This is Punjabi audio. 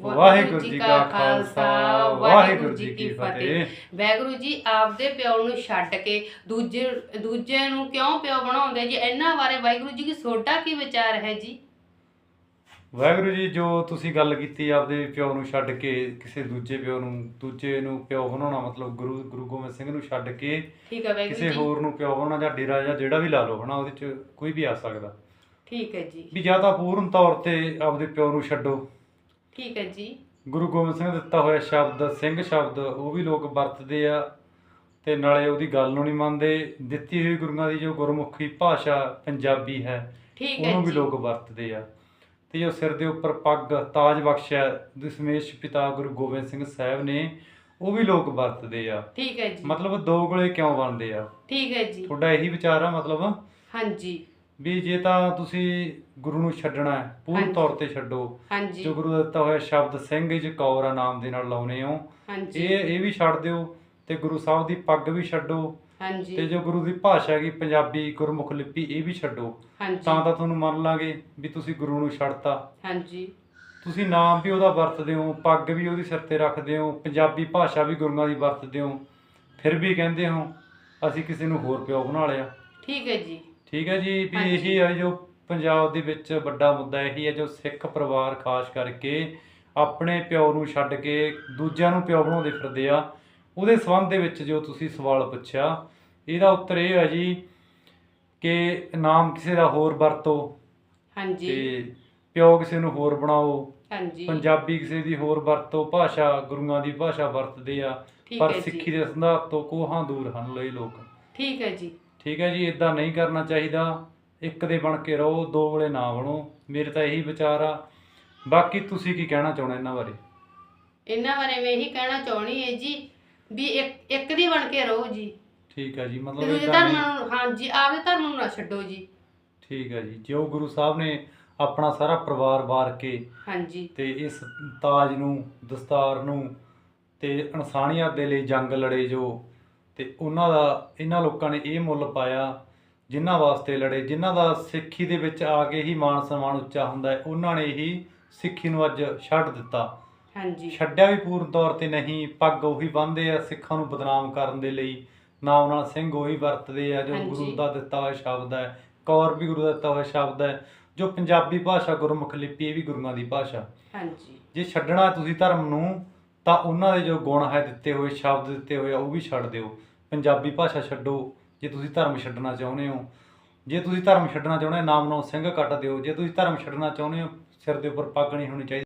ਵਾਹਿਗੁਰੂ ਜੀ ਕਾ ਖਾਲਸਾ ਵਾਹਿਗੁਰੂ ਜੀ ਕੀ ਫਤਿਹ। ਵੈਗੁਰੂ ਜੀ ਆਪਦੇ ਪਿਓ ਨੂੰ ਛੱਡ ਕੇ ਦੂਜੇ ਦੂਜੇ ਨੂੰ ਕਿਉਂ ਪਿਓ ਬਣਾਉਂਦੇ ਜੀ? ਇਹਨਾਂ ਬਾਰੇ ਵਾਹਿਗੁਰੂ ਜੀ ਕੀ ਸੋਡਾ ਕੀ ਵਿਚਾਰ ਹੈ ਜੀ? ਵਾਹਿਗੁਰੂ ਜੀ ਜੋ ਤੁਸੀਂ ਗੱਲ ਕੀਤੀ ਆਪਦੇ ਪਿਓ ਨੂੰ ਛੱਡ ਕੇ ਕਿਸੇ ਦੂਜੇ ਪਿਓ ਨੂੰ ਦੂਜੇ ਨੂੰ ਪਿਓ ਬਣਾਉਣਾ ਮਤਲਬ ਗੁਰੂ ਗੁਰੂ ਗੋਬਿੰਦ ਸਿੰਘ ਨੂੰ ਛੱਡ ਕੇ ਠੀਕ ਹੈ ਵਾਹਿਗੁਰੂ ਕਿਸੇ ਹੋਰ ਨੂੰ ਪਿਓ ਬਣਾਉਣਾ ਜਾਂ ਡੇਰਾ ਜਾਂ ਜਿਹੜਾ ਵੀ ਲਾ ਲਓ ਹਨਾ ਉਹਦੇ ਚ ਕੋਈ ਵੀ ਆ ਸਕਦਾ। ਠੀਕ ਹੈ ਜੀ। ਵੀ ਜਾਂ ਤਾਂ ਪੂਰਨ ਤੌਰ ਤੇ ਆਪਦੇ ਪਿਓ ਨੂੰ ਛੱਡੋ। ਠੀਕ ਹੈ ਜੀ। ਗੁਰੂ ਗੋਬਿੰਦ ਸਿੰਘ ਦਿੱਤਾ ਹੋਇਆ ਸ਼ਬਦ ਸਿੰਘ ਸ਼ਬਦ ਉਹ ਵੀ ਲੋਕ ਵਰਤਦੇ ਆ ਤੇ ਨਾਲੇ ਉਹਦੀ ਗੱਲ ਨੂੰ ਨਹੀਂ ਮੰਨਦੇ। ਦਿੱਤੀ ਹੋਈ ਗੁਰੂਆਂ ਦੀ ਜੋ ਗੁਰਮੁਖੀ ਭਾਸ਼ਾ ਪੰਜਾਬੀ ਹੈ ਠੀਕ ਹੈ ਉਹਨੂੰ ਵੀ ਜੀ। ਲੋਕ ਵਰਤਦੇ ਆ। ਤੇ ਜੋ ਸਿਰ ਦੇ ਉੱਪਰ ਪੱਗ ਤਾਜ ਬਖਸ਼ਿਆ ਦਸ਼ਮੇਸ਼ ਪਿਤਾ ਗੁਰੂ ਗੋਬਿੰਦ ਸਿੰਘ ਸਾਹਿਬ ਨੇ ਉਹ ਵੀ ਲੋਕ ਵਰਤਦੇ ਆ। ਠੀਕ ਹੈ ਜੀ। ਮਤਲਬ ਦੋ ਗਲੇ ਕਿਉਂ ਬਣਦੇ ਆ? ਠੀਕ ਹੈ ਜੀ। ਤੁਹਾਡਾ ਇਹੀ ਵਿਚਾਰ ਆ ਮਤਲਬ? ਹਾਂਜੀ। ਵੀ ਜੇ ਤਾਂ ਤੁਸੀਂ ਗੁਰੂ ਨੂੰ ਛੱਡਣਾ ਹੈ ਪੂਰਨ ਹਾਂਜੀ। ਤੌਰ ਤੇ ਛੱਡੋ। ਹਾਂਜੀ। ਜੋ ਗੁਰੂ ਦਾ ਦਿੱਤਾ ਹੋਇਆ ਸ਼ਬਦ ਸਿੰਘ ਜੀ ਕੌਰਾ ਨਾਮ ਦੇ ਨਾਲ ਲਾਉਨੇ ਹੋ। ਹਾਂਜੀ। ਇਹ ਇਹ ਵੀ ਛੱਡ ਦਿਓ ਤੇ ਗੁਰੂ ਸਾਹਿਬ ਦੀ ਪੱਗ ਵੀ ਛੱਡੋ। ਤੇ ਹਾਂਜੀ ਜੋ ਗੁਰੂ ਦੀ ਭਾਸ਼ਾ ਹੈਗੀ ਪੰਜਾਬੀ ਗੁਰਮੁਖ ਲਿਪੀ ਇਹ ਵੀ ਛੱਡੋ। ਤਾਂ ਹਾਂਜੀ। ਤਾਂ ਤੁਹਾਨੂੰ ਮੰਨ ਲਾਂਗੇ ਵੀ ਤੁਸੀਂ ਗੁਰੂ ਨੂੰ ਛੱਡਤਾ। ਹਾਂਜੀ। ਤੁਸੀਂ ਨਾਮ ਵੀ ਉਹਦਾ ਵਰਤਦੇ ਹੋ ਪੱਗ ਵੀ ਉਹਦੀ ਸਿਰ ਤੇ ਰੱਖਦੇ ਹੋ ਪੰਜਾਬੀ ਭਾਸ਼ਾ ਵੀ ਗੁਰੂਆਂ ਦੀ ਵਰਤਦੇ ਹੋ ਫਿਰ ਵੀ ਕਹਿੰਦੇ ਹੋ ਅਸੀਂ ਕਿਸੇ ਨੂੰ ਹੋਰ ਪਿਓ ਬਣਾ ਲਿਆ। ਠੀਕ ਹੈ ਜੀ। ਠੀਕ ਹੈ ਜੀ ਵੀ ਹਾਂਜੀ। ਇਹੀ ਹੈ ਜੋ ਪੰਜਾਬ ਦੇ ਵਿੱਚ ਵੱਡਾ ਮੁੱਦਾ ਇਹੀ ਹੈ ਜੋ ਸਿੱਖ ਪਰਿਵਾਰ ਖਾਸ ਕਰਕੇ ਆਪਣੇ ਪਿਓ ਨੂੰ ਛੱਡ ਕੇ ਦੂਜਿਆਂ ਨੂੰ ਪਿਓ ਬਣਾਉਂਦੇ ਫਿਰਦੇ ਆ ਉਹਦੇ ਸੰਬੰਧ ਦੇ ਵਿੱਚ ਜੋ ਤੁਸੀਂ ਸਵਾਲ ਪੁੱਛਿਆ ਇਹਦਾ ਉੱਤਰ ਇਹ ਹੈ ਜੀ ਕਿ ਨਾਮ ਕਿਸੇ ਦਾ ਹੋਰ ਵਰਤੋ ਹਾਂਜੀ। ਤੇ ਪਿਓ ਕਿਸੇ ਨੂੰ ਹੋਰ ਬਣਾਓ ਹਾਂਜੀ। ਪੰਜਾਬੀ ਕਿਸੇ ਦੀ ਹੋਰ ਵਰਤੋ ਭਾਸ਼ਾ ਗੁਰੂਆਂ ਦੀ ਭਾਸ਼ਾ ਵਰਤਦੇ ਆ ਠੀਕ ਪਰ ਹੈ ਸਿੱਖੀ ਜੀ ਦੇ ਸਿਧਾਂਤ ਤੋਂ ਕੋਹਾਂ ਦੂਰ ਹਨ ਲਈ ਲੋਕ। ਠੀਕ ਹੈ ਜੀ। ਠੀਕ ਹੈ ਜੀ ਇਦਾਂ ਨਹੀਂ ਕਰਨਾ ਚਾਹੀਦਾ। ਇੱਕ ਦੇ ਬਣ ਕੇ ਰਹੋ ਦੋ ਵੇਲੇ ਨਾ ਬਣੋ। ਮੇਰੇ ਤਾਂ ਇਹੀ ਵਿਚਾਰ ਆ। ਬਾਕੀ ਤੁਸੀਂ ਕੀ ਕਹਿਣਾ ਚਾਹੁੰਦੇ ਇਹਨਾਂ ਬਾਰੇ? ਇਹਨਾਂ ਬਾਰੇ ਮੈਂ ਇਹੀ ਕਹਿਣਾ ਚਾਹਣੀ ਹੈ ਜੀ ਵੀ ਇੱਕ ਇੱਕ ਦੀ ਬਣ ਕੇ ਰਹੋ ਜੀ। ਠੀਕ ਹੈ ਜੀ ਮਤਲਬ ਦੂਜੇ ਏਦਾਂ ਧਰਮ ਨਹੀਂ ਨੂੰ ਹਾਂਜੀ ਆਪਦੇ ਧਰਮ ਨੂੰ ਨਾ ਛੱਡੋ ਜੀ। ਠੀਕ ਹੈ ਜੀ ਜੋ ਗੁਰੂ ਸਾਹਿਬ ਨੇ ਆਪਣਾ ਸਾਰਾ ਪਰਿਵਾਰ ਵਾਰ ਕੇ ਹਾਂਜੀ ਤੇ ਇਸ ਤਾਜ ਨੂੰ ਦਸਤਾਰ ਨੂੰ ਤੇ ਇਨਸਾਨੀਅਤ ਦੇ ਲਈ ਜੰਗ ਲੜੇ ਜੋ ਤੇ ਉਹਨਾਂ ਦਾ ਇਹਨਾਂ ਲੋਕਾਂ ਨੇ ਇਹ ਮੁੱਲ ਪਾਇਆ ਜਿਨ੍ਹਾਂ ਵਾਸਤੇ ਲੜੇ ਜਿਨ੍ਹਾਂ ਦਾ ਸਿੱਖੀ ਦੇ ਵਿੱਚ ਆ ਕੇ ਹੀ ਮਾਨ ਸਨਮਾਨ ਉੱਚਾ ਹੁੰਦਾ ਹੈ ਉਹਨਾਂ ਨੇ ਹੀ ਸਿੱਖੀ ਨੂੰ ਅੱਜ ਛੱਡ ਦਿੱਤਾ। ਹਾਂਜੀ। ਛੱਡਿਆ ਵੀ ਪੂਰਨ ਤੌਰ ਤੇ ਨਹੀਂ ਪੱਗ ਉਹੀ ਬੰਨ੍ਹਦੇ ਆ ਸਿੱਖਾਂ ਨੂੰ ਬਦਨਾਮ ਕਰਨ ਦੇ ਲਈ ਨਾਮ ਨਾਲ ਸਿੰਘ ਉਹੀ ਵਰਤਦੇ ਆ ਜੋ। ਗੁਰੂ ਦਾ ਦਿੱਤਾ ਹੋਇਆ ਸ਼ਬਦ ਹੈ ਕੌਰ ਵੀ ਗੁਰੂ ਦਾ ਦਿੱਤਾ ਹੋਇਆ ਸ਼ਬਦ ਹੈ ਜੋ ਪੰਜਾਬੀ ਭਾਸ਼ਾ ਗੁਰਮੁਖ ਲਿਪੀ ਇਹ ਵੀ ਗੁਰੂਆਂ ਦੀ ਭਾਸ਼ਾ। ਹਾਂਜੀ। ਜੇ ਛੱਡਣਾ ਤੁਸੀਂ ਧਰਮ ਨੂੰ ਤਾਂ ਉਹਨਾਂ ਦੇ ਜੋ ਗੁਣ ਹੈ, ਦਿੱਤੇ ਹੋਏ ਸ਼ਬਦ, ਦਿੱਤੇ ਹੋਏ ਆ, ਉਹ ਵੀ ਛੱਡ ਦਿਓ। ਪੰਜਾਬੀ ਭਾਸ਼ਾ ਛੱਡੋ। ਜੇ ਤੁਸੀਂ ਧਰਮ ਛੱਡਣਾ ਚਾਹੁੰਦੇ ਹੋ, ਜੇ ਤੁਸੀਂ ਧਰਮ ਛੱਡਣਾ ਚਾਹੁੰਦੇ ਹੋ ਨਾਮ ਨੂੰ ਸਿੰਘ ਕੱਟ ਦਿਓ। ਜੇ ਤੁਸੀਂ ਧਰਮ ਛੱਡਣਾ ਚਾਹੁੰਦੇ ਹੋ, ਸਿਰ ਦੇ ਉੱਪਰ ਪੱਗ ਨਹੀਂ ਹੋਣੀ ਚਾਹੀਦੀ।